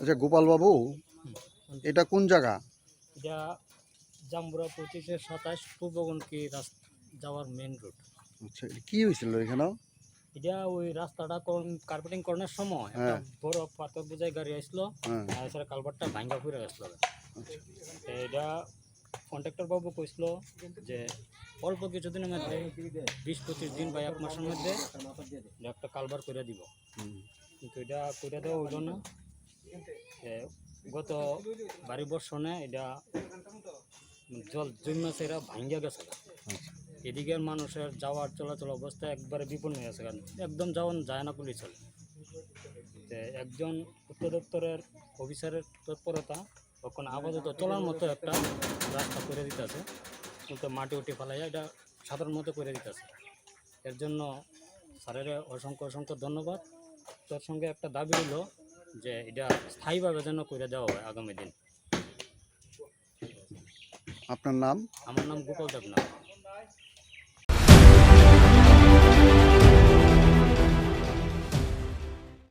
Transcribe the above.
আচ্ছা গোপাল বাবু এটা কোন জায়গা? এটা জাম্বুরা পঁচিশে সাতাশ পূর্বগণকি রাস্তা যাওয়ার মেন রোড আচ্ছা কি হয়েছিল এখানে এটা ওই রাস্তাটা কার্পেটিং করানোর সময় একটা হ্যাঁ। বড় পাথর বোঝাই গাড়ি আসলো হ্যাঁ। আর এছাড়া কালভারটা ভাঙ্গা ফিরে আসলো। আচ্ছা। এটা কন্ট্রাক্টর বাবু কইছিল যে অল্প কিছুদিনের মধ্যে বিশ পঁচিশ দিন বা এক মাসের মধ্যে একটা কালভার করে দিব। কিন্তু এটা করে দেওয়া হইল না। গত বাড়ি বর্ষণে এটা জল জন্মেছে এরা ভাঙ্গা গেছে। আচ্ছা। এদিকের মানুষের যাওয়ার চলাচল অবস্থা একবারে বিপন্ন হয়ে গেছে কারণ একদম যাওয়ান যায় না পুলিশ চলে। একজন উত্তর দপ্তরের অফিসারের তৎপরতা তখন আপাতত চলার মতো একটা রাস্তা করে দিতেছে। কিন্তু মাটি উঠে ফেলাইয়া এটা সাধারণ মতো করে দিতেছে। এর জন্য স্যারের অসংখ্য অসংখ্য ধন্যবাদ। তোর সঙ্গে একটা দাবি হলো যে এটা স্থায়ীভাবে যেন করে দেওয়া হয় আগামী দিন। আপনার নাম? আমার নাম গোপাল দেবনাথ।